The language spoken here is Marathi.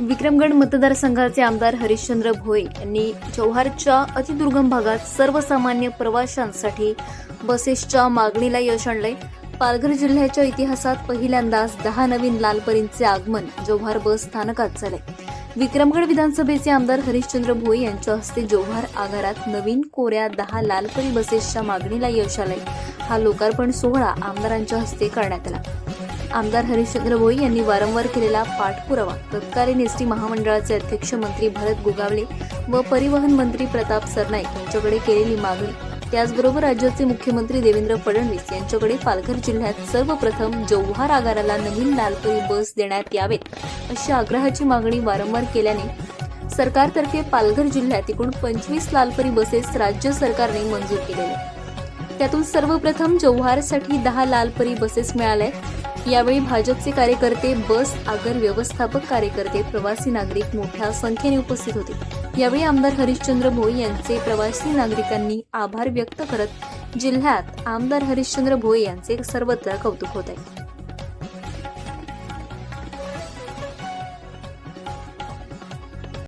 विक्रमगड मतदारसंघाचे आमदार हरिश्चंद्र भोई यांनी जव्हारच्या अतिदुर्गम भागात सर्वसामान्य प्रवाशांसाठी बसेसच्या मागणीला यश आणलंय. पालघर जिल्ह्याच्या इतिहासात पहिल्यांदाच दहा नवीन लालपरींचे आगमन जव्हार बस स्थानकात झाले विक्रमगड विधानसभेचे आमदार हरिश्चंद्र भोई यांच्या हस्ते जव्हार आगारात नवीन कोऱ्या दहा लालपरी बसेसच्या मागणीला यश आले हा लोकार्पण सोहळा आमदारांच्या हस्ते करण्यात आला. आमदार हरिश्चंद्र भोई यांनी वारंवार केलेला पाठपुरावा तत्कालीन एस टी महामंडळाचे अध्यक्ष मंत्री भरत गोगावले व परिवहन मंत्री प्रताप सरनाईक यांच्याकडे केलेली मागणी. त्याचबरोबर राज्याचे मुख्यमंत्री देवेंद्र फडणवीस यांच्याकडे पालघर जिल्ह्यात सर्वप्रथम जव्हार आगाराला नवीन लालपरी बस देण्यात यावेत अशी आग्रहाची मागणी वारंवार केल्याने सरकारतर्फे पालघर जिल्ह्यात एकूण पंचवीस लालपरी बसेस राज्य सरकारने मंजूर केलेल्या त्यातून सर्वप्रथम जव्हारसाठी दहा लालपरी बसेस मिळाल्या यावेळी भाजपचे कार्यकर्ते बस आगर व्यवस्थापक कार्यकर्ते प्रवासी नागरिक मोठ्या संख्येने उपस्थित होते. यावेळी आमदार हरिश्चंद्र भोई यांचे प्रवासी नागरिकांनी आभार व्यक्त करत जिल्ह्यात आमदार हरिश्चंद्र भोई यांचे सर्वत्र कौतुक होत आहे.